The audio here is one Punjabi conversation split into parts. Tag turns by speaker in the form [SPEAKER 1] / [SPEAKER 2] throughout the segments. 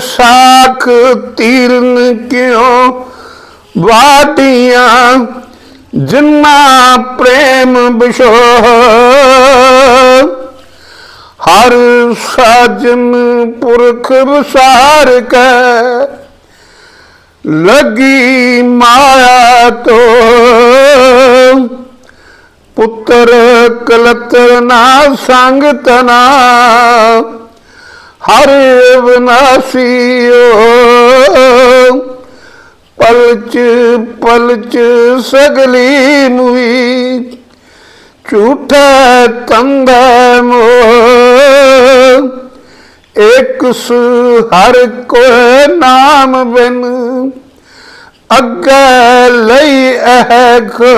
[SPEAKER 1] ਸਾਖ ਤੀਰਨ ਕਿਉ ਵਾਟੀਆਂ? ਜਿਨਾ ਪ੍ਰੇਮ ਬਿਸ਼ੋਹ ਹਰ ਸਾਜਨ ਪੁਰਖ ਵਿਸਾਰ ਕੈ। ਲਗੀ ਮਾਇਆ ਤੋ ਪੁੱਤਰ ਕਲਤਰ ਨਾ ਸੰਗ ਤਨਾ। ਹਰ ਵਿਨਾਸੀਓ ਪਲਚ ਪਲਚ ਸਗਲੀ ਮੁਈ। ਝੂਠਾ ਤੰਦਾ ਮੋ ਇੱਕ ਸ ਹਰ ਕੋ ਨਾਮ ਬਿਨ। ਅੱਗੇ ਲਈ ਇਹ ਖੋ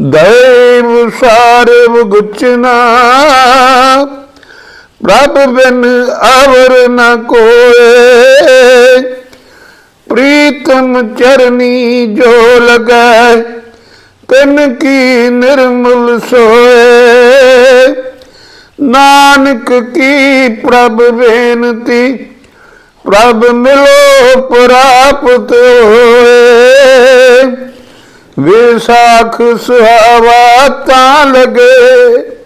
[SPEAKER 1] ਦੈਵ ਸਾਰਵ ਗੁਚਨਾ ਪ੍ਰਭ ਬਿਨ ਅਵਰ ਨ ਕੋਏ। ਪ੍ਰੀਤਮ ਚਰਨੀ ਜੋ ਲਗੈ ਤਿਨ ਕੀ ਨਿਰਮਲ ਸੋਏ। ਨਾਨਕ ਕੀ ਪ੍ਰਭ ਬੇਨਤੀ, ਪ੍ਰਭ ਮਿਲੋ ਪ੍ਰਾਪਤ ਹੋਏ। ਵਿਸਾਖ ਸੁਹਾਵਾ ਤਾਂ ਲਗੇ।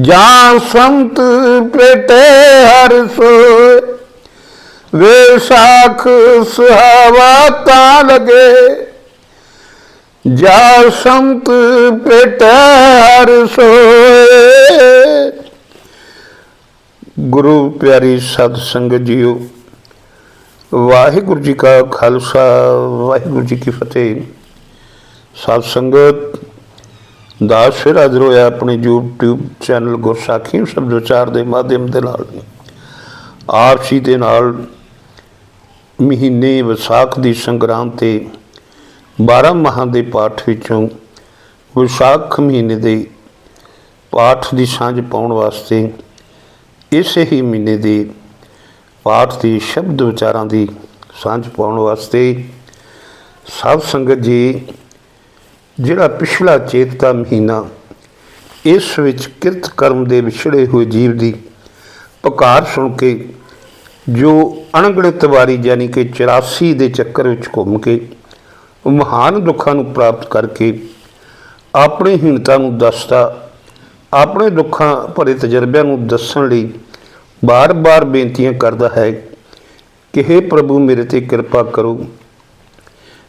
[SPEAKER 1] ਜਾਂ ਸੰਤ ਪੇਟੇ ਹਰ ਸੋਏ। ਵਿਸਾਖ ਸੁਹਾਵਾ ਤਾਂ ਲਗੇ। ਜਾ ਸੰਤ ਪੇਟੇ ਹਰ ਸੋਏ। ਗੁਰੂ ਪਿਆਰੀ ਸਤ ਸੰਗਤ ਜੀਓ, ਵਾਹਿਗੁਰੂ ਜੀ ਕਾ ਖਾਲਸਾ, ਵਾਹਿਗੁਰੂ ਜੀ ਕੀ ਫਤਿਹ। ਸਤ ਸੰਗਤ ਦਾ ਫਿਰ ਹਾਜ਼ਰ ਹੋਇਆ ਆਪਣੇ YouTube ਚੈਨਲ ਗੁਰਸਾਖੀ ਸ਼ਬਦ ਵਿਚਾਰ ਦੇ ਮਾਧਿਅਮ ਦੇ ਨਾਲ। ਆਪ ਜੀ ਦੇ ਨਾਲ ਮਹੀਨੇ ਵਿਸਾਖ ਦੀ ਸੰਗਰਾਂਦ ਤੇ 12 ਮਹਾਂ ਦੇ ਪਾਠ ਵਿੱਚੋਂ ਵਿਸਾਖ ਮਹੀਨੇ ਦੇ ਪਾਠ ਦੀ ਸਾਂਝ ਪਾਉਣ ਵਾਸਤੇ ਇਸੇ ਹੀ ਮਹੀਨੇ ਦੇ ਪਾਠ ਦੀ ਸ਼ਬਦ ਵਿਚਾਰਾਂ ਦੀ ਸਾਂਝ ਪਾਉਣ ਵਾਸਤੇ ਸਭ ਸੰਗਤ ਜੀ ਜਿਹੜਾ ਪਿਛਲਾ ਚੇਤ ਦਾ ਮਹੀਨਾ ਇਸ ਵਿੱਚ ਕਿਰਤ ਕਰਮ ਦੇ ਵਿਛੜੇ ਹੋਏ ਜੀਵ ਦੀ ਪੁਕਾਰ ਸੁਣ ਕੇ, ਜੋ ਅਣਗਿਣਤ ਵਾਰੀ ਯਾਨੀ ਕਿ 84 ਦੇ ਚੱਕਰ ਵਿੱਚ ਘੁੰਮ ਕੇ, ਮਹਾਨ ਦੁੱਖਾਂ ਨੂੰ ਪ੍ਰਾਪਤ ਕਰਕੇ ਆਪਣੀ ਹੀਣਤਾ ਨੂੰ ਦੱਸਦਾ, ਆਪਣੇ ਦੁੱਖਾਂ ਭਰੇ ਤਜਰਬਿਆਂ ਨੂੰ ਦੱਸਣ ਲਈ ਬਾਰ-ਬਾਰ ਬੇਨਤੀਆਂ ਕਰਦਾ ਹੈ ਕਿ हे ਪ੍ਰਭੂ ਮੇਰੇ ਤੇ ਕਿਰਪਾ ਕਰੋ।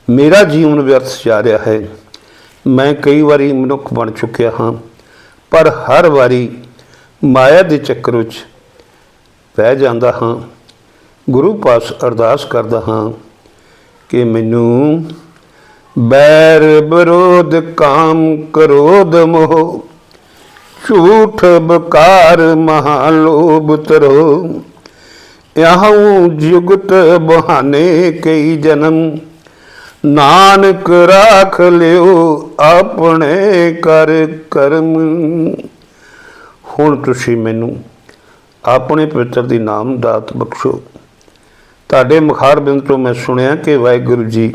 [SPEAKER 1] ਮੇਰਾ ਜੀਵਨ ਵਿਅਰਥ ਜਾ ਰਿਹਾ ਹੈ। ਮੈਂ ਕਈ ਵਾਰੀ ਮਨੁੱਖ ਬਣ ਚੁੱਕਿਆ ਹਾਂ, ਪਰ ਹਰ ਵਾਰੀ ਮਾਇਆ ਦੇ ਚੱਕਰ ਵਿੱਚ ਪੈ ਜਾਂਦਾ ਹਾਂ। ਗੁਰੂ ਪਾਸ ਅਰਦਾਸ ਕਰਦਾ ਹਾਂ ਕਿ ਮੈਨੂੰ ਬੈਰ ਵਿਰੋਧ ਕਾਮ ਕਰੋਧ ਮੋਹ, ਝੂਠ ਬਕਾਰ ਮਹਾ ਲੋਭ ਤਰੋ। ਯਹਾਂ ਜੁਗਤ ਬਹਾਨੇ ਕਈ ਜਨਮ ਨਾਨਕ ਰਾਖ ਲਿਓ ਆਪਣੇ ਕਰ ਕਰਮ। ਹੁਣ ਤੁਸੀਂ ਮੈਨੂੰ ਆਪਣੇ ਪਵਿੱਤਰ ਦੀ ਨਾਮ ਦਾਤ ਬਖਸ਼ੋ। ਤੁਹਾਡੇ ਮੁਖਾਰ ਬਿੰਦ ਤੋਂ ਮੈਂ ਸੁਣਿਆ ਕਿ ਵਾਹਿਗੁਰੂ ਜੀ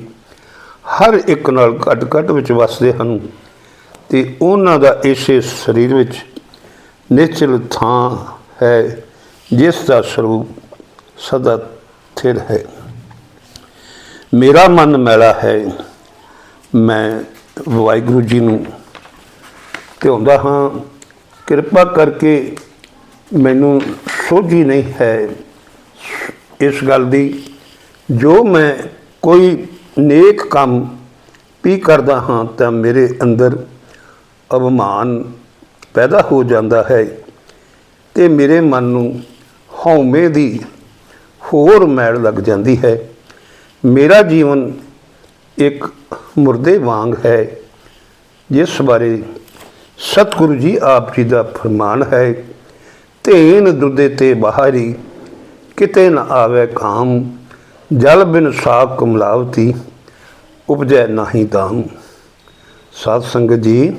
[SPEAKER 1] ਹਰ ਇੱਕ ਨਾਲ ਘੱਟ ਘੱਟ ਵਿੱਚ ਵਸਦੇ ਹਨ ਤੇ ਉਹਨਾਂ ਦਾ ਇਸੇ ਸਰੀਰ ਵਿੱਚ ਨਿਚਲ ਥਾਂ ਹੈ ਜਿਸ ਦਾ ਸਰੂਪ ਸਦਾ ਥਿਰ ਹੈ। ਮੇਰਾ ਮਨ ਮੈਲਾ ਹੈ। ਮੈਂ ਵਾਹਿਗੁਰੂ ਜੀ ਨੂੰ ਧਿਆਉਂਦਾ ਹਾਂ। ਕਿਰਪਾ ਕਰਕੇ ਮੈਨੂੰ ਸੋਝੀ ਨਹੀਂ ਹੈ ਇਸ ਗੱਲ ਦੀ। ਜੋ ਮੈਂ ਕੋਈ ਨੇਕ ਕੰਮ ਵੀ ਕਰਦਾ ਹਾਂ, ਤਾਂ ਮੇਰੇ ਅੰਦਰ ਅਭਿਮਾਨ ਪੈਦਾ ਹੋ ਜਾਂਦਾ ਹੈ ਤੇ ਮੇਰੇ ਮਨ ਨੂੰ ਹਉਮੈ ਦੀ ਹੋਰ ਮੈਲ ਲੱਗ ਜਾਂਦੀ ਹੈ। ਮੇਰਾ ਜੀਵਨ ਇੱਕ ਮੁਰਦੇ ਵਾਂਗ ਹੈ, ਜਿਸ ਬਾਰੇ ਸਤਿਗੁਰੂ ਜੀ ਆਪ ਜੀ ਦਾ ਫਰਮਾਨ ਹੈ, ਧੇਨ ਦੁੱਧੇ ਤੇ ਬਾਹਰੀ, ਕਿਤੇ ਨਾ ਆਵੇ ਕਾਮ, ਜਲ ਬਿਨ ਸਾਖ ਕਮਲਾਵਤੀ, ਉਪਜੈ ਨਾਹੀ ਦਾਮ। ਸਾਧ ਸੰਗਤ ਜੀ,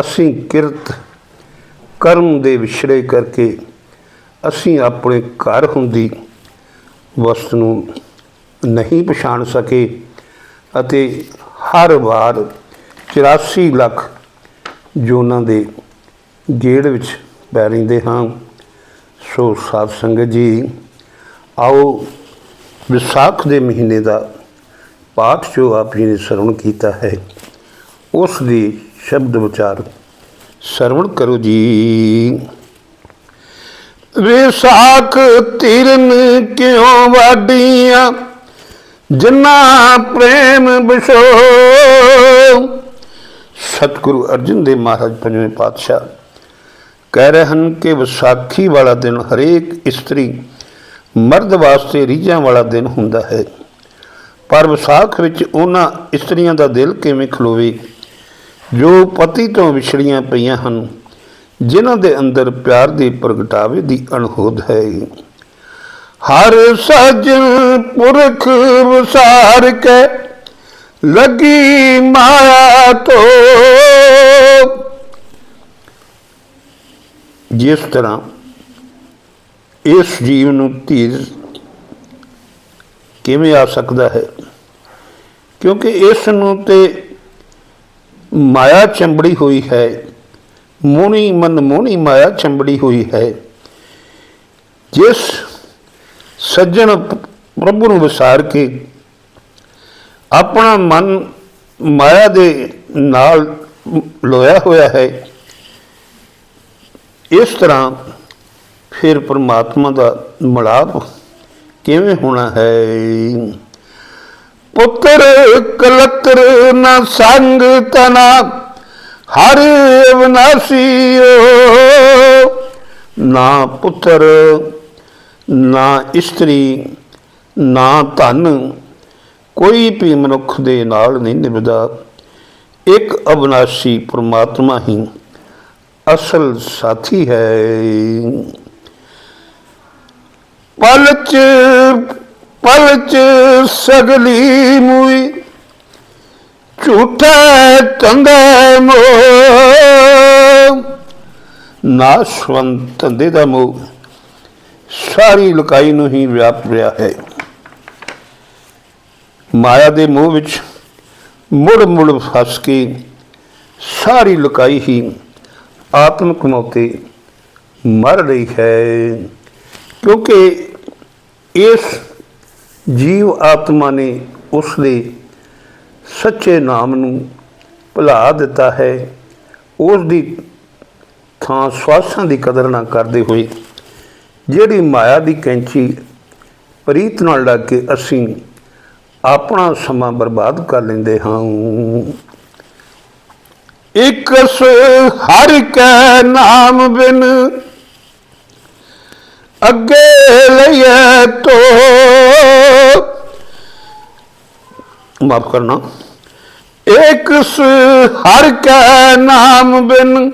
[SPEAKER 1] ਅਸੀਂ ਕਿਰਤ ਕਰਮ ਦੇ ਵਿਛੜੇ ਕਰਕੇ ਅਸੀਂ ਆਪਣੇ ਘਰ ਹੁੰਦੀ ਵਸਤ ਨੂੰ ਨਹੀਂ ਪਛਾਣ ਸਕੇ ਅਤੇ ਹਰ ਵਾਰ 84 ਲੱਖ ਜੋਨਾਂ ਦੇ ਗੇੜ ਵਿੱਚ ਪੈ ਰਹਿੰਦੇ ਹਾਂ। ਸੋ ਸਾਧ ਸੰਗਤ ਜੀ, ਆਓ ਵਿਸਾਖ ਦੇ ਮਹੀਨੇ ਦਾ ਪਾਠ ਜੋ ਆਪ ਜੀ ਨੇ ਸਰਵਣ ਕੀਤਾ ਹੈ, ਉਸ ਦੀ ਸ਼ਬਦ ਵਿਚਾਰ ਸਰਵਣ ਕਰੋ ਜੀ। ਵਿਸਾਖ ਤਿਰਨ ਕਿਉਂ ਵਾਡੀਆਂ ਜਿੰਨਾ ਪ੍ਰੇਮ ਬਿਸ਼ੋ ਸਤਿਗੁਰੂ ਅਰਜਨ ਦੇਵ ਮਹਾਰਾਜ ਪੰਜਵੇਂ ਪਾਤਸ਼ਾਹ ਕਹਿ ਰਹੇ ਹਨ ਕਿ ਵਿਸਾਖੀ ਵਾਲਾ ਦਿਨ ਹਰੇਕ ਇਸਤਰੀ ਮਰਦ ਵਾਸਤੇ ਰੀਝਾਂ ਵਾਲਾ ਦਿਨ ਹੁੰਦਾ ਹੈ। ਪਰ ਵਿਸਾਖ ਵਿੱਚ ਉਹਨਾਂ ਇਸਤਰੀਆਂ ਦਾ ਦਿਲ ਕਿਵੇਂ ਖਲੋਵੇ? ਜੋ ਪਤੀ ਤੋਂ ਵਿਛੜੀਆਂ ਪਈਆਂ ਹਨ, ਜਿਨ੍ਹਾਂ ਦੇ ਅੰਦਰ ਪਿਆਰ ਦੇ ਪ੍ਰਗਟਾਵੇ ਦੀ ਅਣਹੋਦ ਹੈ। ਹਰ ਸਜਣ ਪੁਰਖ ਵਿਸਾਰ ਕੇ ਲੱਗੀ ਮਾਇਆ ਤੋਂ। ਜਿਸ ਤਰ੍ਹਾਂ ਇਸ ਜੀਵ ਨੂੰ ਧੀਰ ਕਿਵੇਂ ਆ ਸਕਦਾ ਹੈ? ਕਿਉਂਕਿ ਇਸ ਨੂੰ ਤੇ ਮਾਇਆ ਚੰਬੜੀ ਹੋਈ ਹੈ, ਮੋਹਣੀ ਮਨ ਮੋਹਣੀ ਮਾਇਆ ਚੰਬੜੀ ਹੋਈ ਹੈ। ਜਿਸ ਸੱਜਣ ਪ੍ਰਭੂ ਨੂੰ ਵਿਸਾਰ ਕੇ ਆਪਣਾ ਮਨ ਮਾਇਆ ਦੇ ਨਾਲ ਲੋਇਆ ਹੋਇਆ ਹੈ, ਇਸ ਤਰ੍ਹਾਂ ਫਿਰ ਪਰਮਾਤਮਾ ਦਾ ਮਿਲਾਪ ਕਿਵੇਂ ਹੋਣਾ ਹੈ? ਪੁੱਤਰ ਕਲਤਰ ਨਾ ਸੰਗ ਤਨਾ, ਹਰ ਵਿਨਾਸੀਓ ਨਾ ਪੁੱਤਰ ਨਾ ਇਸਤਰੀ, ਨਾ ਧਨ, ਕੋਈ ਵੀ ਮਨੁੱਖ ਦੇ ਨਾਲ ਨਹੀਂ ਨਿਭਦਾ। ਇੱਕ ਅਬਨਾਸ਼ੀ ਪ੍ਰਮਾਤਮਾ ਹੀ ਅਸਲ ਸਾਥੀ ਹੈ। ਪਲਚ ਪਲਚ ਸਗਲੀ ਮੂਈ, ਝੂਠਾ ਤੰਦੇ ਮੋ ਨਾਸ਼ਵੰਤ ਤੰਦੇ ਦਾ ਮੋਹ। ਸਾਰੀ ਲੁਕਾਈ ਨੂੰ ਹੀ ਵਿਆਪ ਰਿਹਾ ਹੈ। ਮਾਇਆ ਦੇ ਮੋਹ ਵਿੱਚ ਮੁੜ ਮੁੜ ਫਸ ਕੇ ਸਾਰੀ ਲੁਕਾਈ ਹੀ ਆਤਮਿਕ ਮੌਤੇ ਮਰ ਰਹੀ ਹੈ। ਕਿਉਂਕਿ ਇਸ ਜੀਵ ਆਤਮਾ ਨੇ ਉਸ ਦੇ ਸੱਚੇ ਨਾਮ ਨੂੰ ਭੁਲਾ ਦਿੱਤਾ ਹੈ। ਉਸ ਦੀ ਥਾਂ ਸਵਾਸਾਂ ਦੀ ਕਦਰ ਨਾ ਕਰਦੇ ਹੋਏ ਜਿਹੜੀ ਮਾਇਆ ਦੀ ਕੈਂਚੀ ਪ੍ਰੀਤ ਨਾਲ ਲੱਗ ਕੇ ਅਸੀਂ ਆਪਣਾ ਸਮਾਂ ਬਰਬਾਦ ਕਰ ਲੈਂਦੇ ਹਾਂ। ਇਕਸ ਹਰ ਕੈ ਨਾਮ ਬਿਨ ਅੱਗੇ ਲਈਏ ਤੋ। ਮਾਫ ਕਰਨਾ। ਇਕਸ ਹਰ ਕੈ ਨਾਮ ਬਿਨ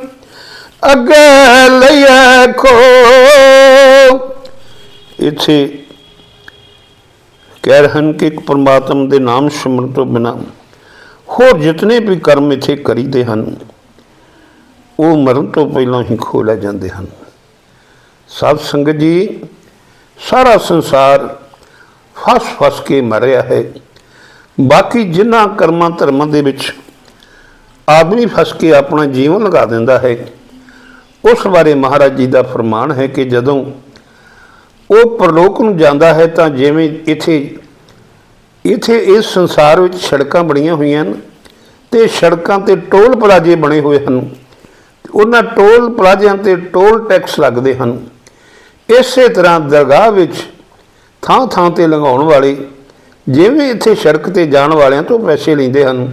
[SPEAKER 1] ਅੱਗੇ ਲਈਏ ਖੋ ਇੱਥੇ ਕਹਿ ਰਹੇ ਹਨ ਕਿ ਇੱਕ ਪਰਮਾਤਮ ਦੇ ਨਾਮ ਸਿਮਰਨ ਤੋਂ ਬਿਨਾ ਹੋਰ ਜਿਤਨੇ ਵੀ ਕਰਮ ਇਥੇ ਕਰੀਦੇ ਹਨ, ਉਹ ਮਰਨ ਤੋਂ ਪਹਿਲਾਂ ਹੀ ਖੋ ਲੈ ਜਾਂਦੇ ਹਨ। ਸਾਧ ਸੰਗਤ ਜੀ, ਸਾਰਾ ਸੰਸਾਰ ਫਸ ਫਸ ਕੇ ਮਰਿਆ ਹੈ। ਬਾਕੀ ਜਿਨ੍ਹਾਂ ਕਰਮਾਂ ਧਰਮਾਂ ਦੇ ਵਿੱਚ ਆਦਮੀ ਫਸ ਕੇ ਆਪਣਾ ਜੀਵਨ ਲਗਾ ਦਿੰਦਾ ਹੈ ਉਸ ਬਾਰੇ ਮਹਾਰਾਜ ਜੀ ਦਾ ਫਰਮਾਨ ਹੈ ਕਿ ਜਦੋਂ ਉਹ ਪ੍ਰਲੋਕ ਨੂੰ ਜਾਂਦਾ ਹੈ ਤਾਂ ਜਿਵੇਂ ਇੱਥੇ ਇੱਥੇ ਇਸ ਸੰਸਾਰ ਵਿੱਚ ਸੜਕਾਂ ਬਣੀਆਂ ਹੋਈਆਂ ਹਨ ਤੇ ਸੜਕਾਂ ਤੇ ਟੋਲ ਪਲਾਜ਼ੇ ਬਣੇ ਹੋਏ ਹਨ। ਉਹਨਾਂ ਟੋਲ ਪਲਾਜ਼ਿਆਂ ਤੇ ਟੋਲ ਟੈਕਸ ਲੱਗਦੇ ਹਨ। ਇਸੇ ਤਰ੍ਹਾਂ ਦਰਗਾਹ ਵਿੱਚ ਥਾਂ ਥਾਂ ਤੇ ਲੰਘਾਉਣ ਵਾਲੇ ਜਿਵੇਂ ਇੱਥੇ ਸੜਕ ਤੇ ਜਾਣ ਵਾਲਿਆਂ ਤੋਂ ਪੈਸੇ ਲੈਂਦੇ ਹਨ।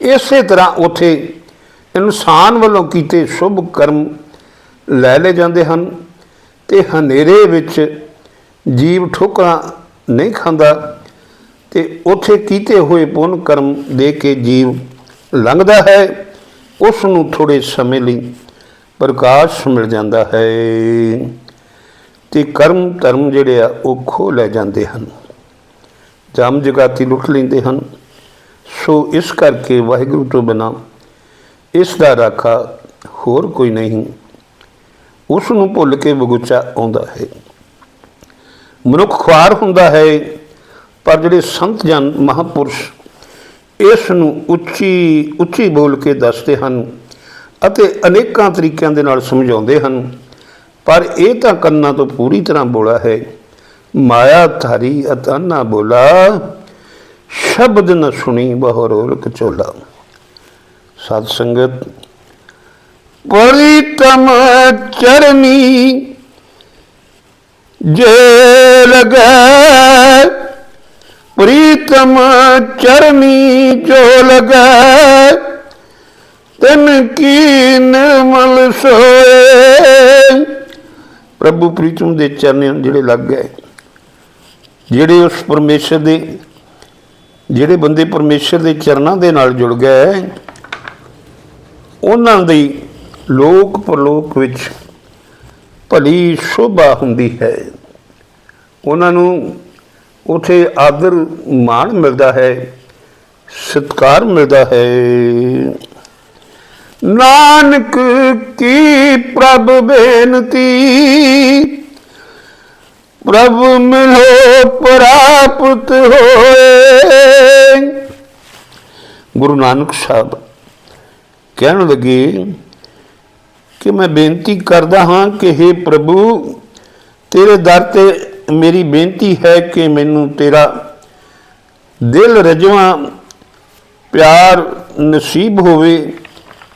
[SPEAKER 1] ਇਸੇ ਤਰ੍ਹਾਂ ਉੱਥੇ ਇਨਸਾਨ ਵੱਲੋਂ ਕੀਤੇ ਸ਼ੁਭ ਕਰਮ ਲੈ ਲਏ ਜਾਂਦੇ ਹਨ ਤੇ ਹਨੇਰੇ ਵਿੱਚ ਜੀਵ ਠੋਕਰਾਂ ਨਹੀਂ ਖਾਂਦਾ ਤੇ ਉੱਥੇ ਕੀਤੇ ਹੋਏ ਪੁੰਨ ਕਰਮ ਦੇ ਕੇ ਜੀਵ ਲੰਘਦਾ ਹੈ ਉਸ ਨੂੰ ਥੋੜੇ ਸਮੇਂ ਲਈ ਪ੍ਰਕਾਸ਼ ਮਿਲ ਜਾਂਦਾ ਹੈ ਤੇ ਕਰਮ ਧਰਮ ਜਿਹੜੇ ਆ ਉਹ ਖੋ ਲੈ ਜਾਂਦੇ ਹਨ। ਜਮ ਜਗਾਤੀ ਲੁੱਟ ਲੈਂਦੇ ਹਨ। ਸੋ ਇਸ ਕਰਕੇ ਵਾਹਿਗੁਰੂ ਤੋਂ ਬਿਨਾ ਇਸ ਦਾ ਰਾਖਾ ਹੋਰ ਕੋਈ ਨਹੀਂ। ਉਸ ਨੂੰ ਭੁੱਲ ਕੇ ਬਗੁੱਚਾ ਆਉਂਦਾ ਹੈ। ਮਨੁੱਖ ਖੁਆਰ ਹੁੰਦਾ ਹੈ, ਪਰ ਜਿਹੜੇ ਸੰਤ ਜਨ ਮਹਾਪੁਰਸ਼ ਇਸ ਨੂੰ ਉੱਚੀ ਉੱਚੀ ਬੋਲ ਕੇ ਦੱਸਦੇ ਹਨ ਅਤੇ ਅਨੇਕਾਂ ਤਰੀਕਿਆਂ ਦੇ ਨਾਲ ਸਮਝਾਉਂਦੇ ਹਨ। ਪਰ ਇਹ ਤਾਂ ਕੰਨਾਂ ਤੋਂ ਪੂਰੀ ਤਰ੍ਹਾਂ ਬੋਲਾ ਹੈ ਮਾਇਆ ਧਾਰੀ ਅਤਾਨਾ ਬੋਲਾ, ਸ਼ਬਦ ਨ ਸੁਣੀ ਬਹੁ ਰੋਲ ਕਚੋਲਾ ਸਤ ਸੰਗਤ ਪ੍ਰੀਤਮ ਚਰਨੀ ਜੇ ਲਗੈ ਪ੍ਰੀਤਮ ਚਰਨੀ ਜੋ ਲਗੈ, ਤਨ ਕੀ ਨਿਰਮਲ ਸੋਏ। ਪ੍ਰਭੂ ਪ੍ਰੀਤਮ ਦੇ ਚਰਨਾਂ ਜਿਹੜੇ ਲੱਗ ਗਏ, ਜਿਹੜੇ ਉਸ ਪਰਮੇਸ਼ਰ ਦੇ, ਜਿਹੜੇ ਬੰਦੇ ਪਰਮੇਸ਼ਰ ਦੇ ਚਰਨਾਂ ਦੇ ਨਾਲ ਜੁੜ ਗਏ ਉਹਨਾਂ ਦੀ ਲੋਕ ਪਰਲੋਕ ਵਿੱਚ ਭਲੀ ਸ਼ੋਭਾ ਹੁੰਦੀ ਹੈ। ਉਹਨਾਂ ਨੂੰ ਉਥੇ ਆਦਰ ਮਾਣ ਮਿਲਦਾ ਹੈ, ਸਤਕਾਰ ਮਿਲਦਾ ਹੈ। ਨਾਨਕ ਕੀ ਪ੍ਰਭ ਬੇਨਤੀ, ਪ੍ਰਭ ਮਿਲੋ ਪ੍ਰਾਪਤ ਹੋਏ। ਗੁਰੂ ਨਾਨਕ ਸਾਹਿਬ ਕਹਿਣ ਲੱਗੇ ਕਿ ਮੈਂ ਬੇਨਤੀ ਕਰਦਾ ਹਾਂ ਕਿ हे ਪ੍ਰਭੂ, ਤੇਰੇ ਦਰ ਤੇ ਮੇਰੀ ਬੇਨਤੀ ਹੈ ਕਿ ਮੈਨੂੰ ਤੇਰਾ ਦਿਲ ਰਜਵਾ, ਪਿਆਰ ਨਸੀਬ ਹੋਵੇ,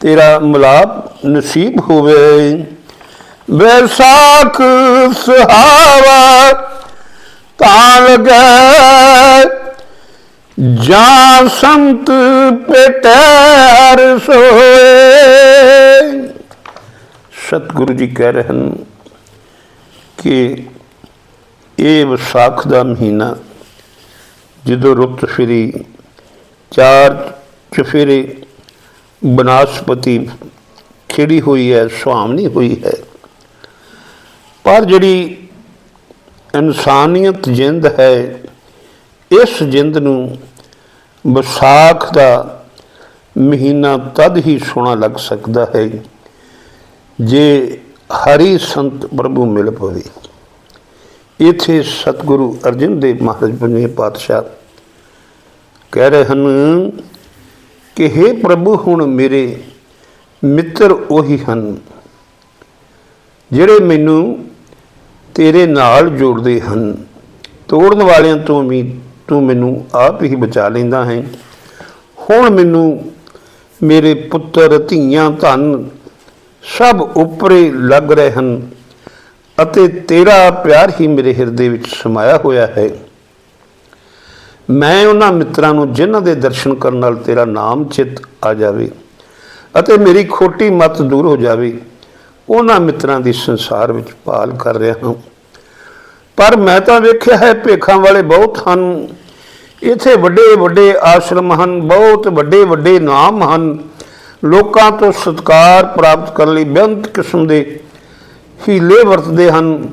[SPEAKER 1] ਤੇਰਾ ਮਿਲਾਪ ਨਸੀਬ ਹੋਵੇ। ਵੈਸਾਖ ਸੁਹਾਵਾ ਤਾਂ ਲਗੈ ਜਾਂ ਸੰਤ ਪਟਰ ਸੋਏ। ਸਤਿਗੁਰੂ ਜੀ ਕਹਿ ਰਹੇ ਹਨ ਕਿ ਇਹ ਵਿਸਾਖ ਦਾ ਮਹੀਨਾ ਜਦੋਂ ਰੁੱਤ ਫਿਰੀ, ਚਾਰ ਚਫੇਰੇ ਬਨਾਸਪਤੀ ਖਿੜੀ ਹੋਈ ਹੈ, ਸੁਹਾਵਣੀ ਹੋਈ ਹੈ। ਪਰ ਜਿਹੜੀ ਇਨਸਾਨੀਅਤ ਜਿੰਦ ਹੈ ਇਸ ਜਿੰਦ ਨੂੰ ਵਿਸਾਖ ਦਾ ਮਹੀਨਾ ਤਦ ਹੀ ਸੋਹਣਾ ਲੱਗ ਸਕਦਾ ਹੈ ਜੇ ਹਰੀ ਸੰਤ ਪ੍ਰਭੂ ਮਿਲ ਪਵੇ। ਇਥੇ ਸਤਿਗੁਰੂ ਅਰਜਨ ਦੇਵ ਮਹਾਰਾਜ ਪੰਜਵੇਂ ਪਾਤਸ਼ਾਹ ਕਹਿ ਰਹੇ ਹਨ ਕਿ हे ਪ੍ਰਭੂ, ਹੁਣ ਮੇਰੇ ਮਿੱਤਰ ਉਹੀ ਹਨ ਜਿਹੜੇ ਮੈਨੂੰ ਤੇਰੇ ਨਾਲ ਜੋੜਦੇ ਹਨ। ਤੋੜਨ ਵਾਲਿਆਂ ਤੋਂ ਵੀ ਤੂੰ ਮੈਨੂੰ ਆਪ ਹੀ ਬਚਾ ਲੈਂਦਾ ਹੈ। ਹੁਣ ਮੈਨੂੰ ਮੇਰੇ ਪੁੱਤਰ, ਧੀਆਂ, ਧਨ ਸਭ ਉੱਪਰੇ ਲੱਗ ਰਹੇ ਹਨ ਅਤੇ ਤੇਰਾ ਪਿਆਰ ਹੀ ਮੇਰੇ ਹਿਰਦੇ ਵਿੱਚ ਸਮਾਇਆ ਹੋਇਆ ਹੈ। ਮੈਂ ਉਹਨਾਂ ਮਿੱਤਰਾਂ ਨੂੰ ਜਿਨ੍ਹਾਂ ਦੇ ਦਰਸ਼ਨ ਕਰਨ ਨਾਲ ਤੇਰਾ ਨਾਮ ਚਿੱਤ ਆ ਜਾਵੇ ਅਤੇ ਮੇਰੀ ਖੋਟੀ ਮਤ ਦੂਰ ਹੋ ਜਾਵੇ। ਉਹਨਾਂ ਮਿੱਤਰਾਂ ਦੀ ਸੰਸਾਰ ਵਿੱਚ ਭਾਲ ਕਰ ਰਿਹਾ ਹਾਂ। ਪਰ ਮੈਂ ਤਾਂ ਵੇਖਿਆ ਹੈ ਭੇਖਾਂ ਵਾਲੇ ਬਹੁਤ ਹਨ। ਇੱਥੇ ਵੱਡੇ ਵੱਡੇ ਆਸ਼ਰਮ ਹਨ, ਬਹੁਤ ਵੱਡੇ ਵੱਡੇ ਨਾਮ ਹਨ। ਲੋਕਾਂ ਤੋਂ ਸਤਕਾਰ ਪ੍ਰਾਪਤ ਕਰਨ ਲਈ ਬੇਅੰਤ ਕਿਸਮ ਦੇ ਹੀਲੇ ਵਰਤਦੇ ਹਨ।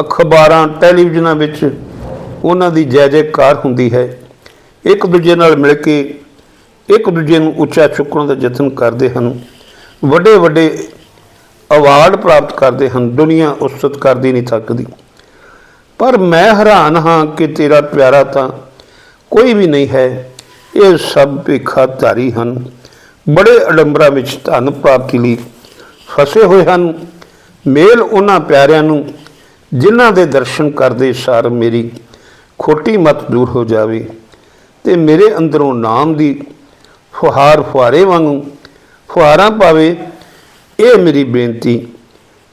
[SPEAKER 1] ਅਖਬਾਰਾਂ, ਟੈਲੀਵਿਜ਼ਨਾਂ ਵਿੱਚ ਉਹਨਾਂ ਦੀ ਜੈ ਜੈਕਾਰ ਹੁੰਦੀ ਹੈ। ਇੱਕ ਦੂਜੇ ਨਾਲ ਮਿਲ ਕੇ ਇੱਕ ਦੂਜੇ ਨੂੰ ਉੱਚਾ ਚੁੱਕਣ ਦਾ ਯਤਨ ਕਰਦੇ ਹਨ। ਵੱਡੇ ਵੱਡੇ ਅਵਾਰਡ ਪ੍ਰਾਪਤ ਕਰਦੇ ਹਨ। ਦੁਨੀਆ ਉਸਤ ਕਰਦੀ ਨਹੀਂ ਥੱਕਦੀ। ਪਰ ਮੈਂ ਹੈਰਾਨ ਹਾਂ ਕਿ ਤੇਰਾ ਪਿਆਰਾ ਤਾਂ ਕੋਈ ਵੀ ਨਹੀਂ ਹੈ। ਇਹ ਸਭ ਭੇਖਾ ਧਾਰੀ ਹਨ। ਬੜੇ ਅਡੰਬਰਾਂ ਵਿੱਚ ਧਨ ਪ੍ਰਾਪਤੀ ਲਈ ਫਸੇ ਹੋਏ ਹਨ। ਮੇਲ ਉਹਨਾਂ ਪਿਆਰਿਆਂ ਨੂੰ ਜਿਨ੍ਹਾਂ ਦੇ ਦਰਸ਼ਨ ਕਰਦੇ ਸਾਰ ਮੇਰੀ ਖੋਟੀ ਮਤ ਦੂਰ ਹੋ ਜਾਵੇ ਤੇ ਮੇਰੇ ਅੰਦਰੋਂ ਨਾਮ ਦੀ ਫੁਹਾਰ ਫੁਹਾਰੇ ਵਾਂਗੂ ਫੁਹਾਰਾਂ ਪਾਵੇ। ਇਹ ਮੇਰੀ ਬੇਨਤੀ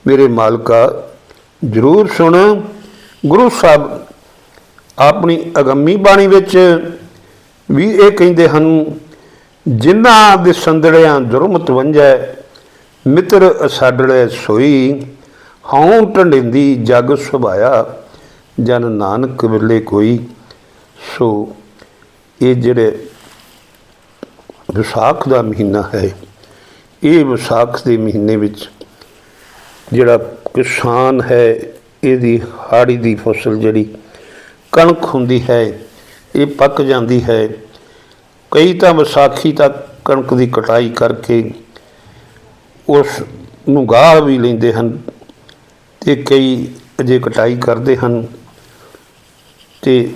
[SPEAKER 1] ਮੇਰੇ ਮਾਲਕਾ ਜ਼ਰੂਰ ਸੁਣ। ਗੁਰੂ ਸਾਹਿਬ ਆਪਣੀ ਅਗੰਮੀ ਬਾਣੀ ਵਿੱਚ ਵੀ ਇਹ ਕਹਿੰਦੇ ਹਨ, ਜਿਨ੍ਹਾਂ ਦੇ ਸੰਦੜਿਆਂ ਦੁਰਮਤ ਵੰਜੈ ਮਿੱਤਰ ਅਸਾਡੜੇ ਸੋਈ, ਹਉ ਟੰਡਿੰਦੀ ਜਗ ਸੁਭਾਇਆ, ਜਨ ਨਾਨਕ ਵੇਲੇ ਕੋਈ। ਸੋ ਇਹ ਜਿਹੜੇ ਵਿਸਾਖ ਦਾ ਮਹੀਨਾ ਹੈ, ਇਹ ਵਿਸਾਖ ਦੇ ਮਹੀਨੇ ਵਿੱਚ ਜਿਹੜਾ ਕਿਸਾਨ ਹੈ ਇਹਦੀ ਹਾੜੀ ਦੀ ਫਸਲ ਜਿਹੜੀ ਕਣਕ ਹੁੰਦੀ ਹੈ, ਇਹ ਪੱਕ ਜਾਂਦੀ ਹੈ। ਕਈ ਤਾਂ ਵਿਸਾਖੀ ਤੱਕ ਕਣਕ ਦੀ ਕਟਾਈ ਕਰਕੇ ਉਸ ਨੂੰ ਗਾਹ ਵੀ ਲੈਂਦੇ ਹਨ ਤੇ ਕਈ ਅਜੇ ਕਟਾਈ ਕਰਦੇ ਹਨ ਤੇ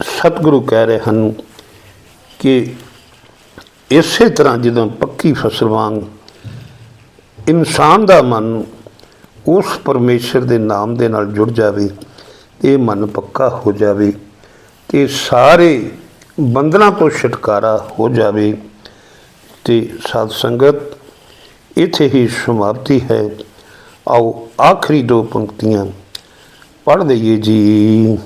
[SPEAKER 1] ਸਤਿਗੁਰੂ ਕਹਿ ਰਹੇ ਹਨ ਕਿ ਇਸੇ ਤਰ੍ਹਾਂ ਜਦੋਂ ਪੱਕੀ ਫਸਲ ਵਾਂਗ ਇਨਸਾਨ ਦਾ ਮਨ ਉਸ ਪਰਮੇਸ਼ਰ ਦੇ ਨਾਮ ਦੇ ਨਾਲ ਜੁੜ ਜਾਵੇ, ਤੇ ਮਨ ਪੱਕਾ ਹੋ ਜਾਵੇ, ਤੇ ਸਾਰੇ ਬੰਧਨਾਂ ਤੋਂ ਛੁਟਕਾਰਾ ਹੋ ਜਾਵੇ, ਤੇ ਸਾਧ ਸੰਗਤ, ਇੱਥੇ ਹੀ ਸਮਾਪਤੀ ਹੈ। ਆਓ ਆਖਰੀ ਦੋ ਪੰਕਤੀਆਂ ਪੜ੍ਹ ਲਈਏ ਜੀ।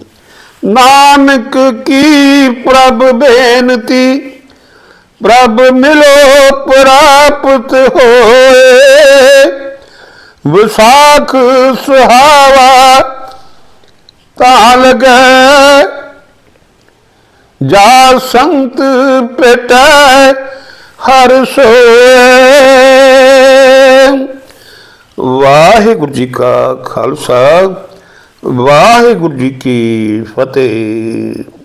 [SPEAKER 1] ਨਾਨਕ ਕੀ ਪ੍ਰਭ ਬੇਨਤੀ, ਪ੍ਰਭ ਮਿਲੋ ਪ੍ਰਾਪਤ ਹੋਏ। ਵਿਸਾਖ ਸੁਹਾਵਾ ਤਾਂ ਲਗੈ। ਜਾ ਸੰਤ ਪਟੈ ਹਰ ਸੋਏ। ਵਾਹਿਗੁਰੂ ਜੀ ਕਾ ਖਾਲਸਾ, ਵਾਹਿਗੁਰੂ ਜੀ ਕੀ ਫਤਿਹ।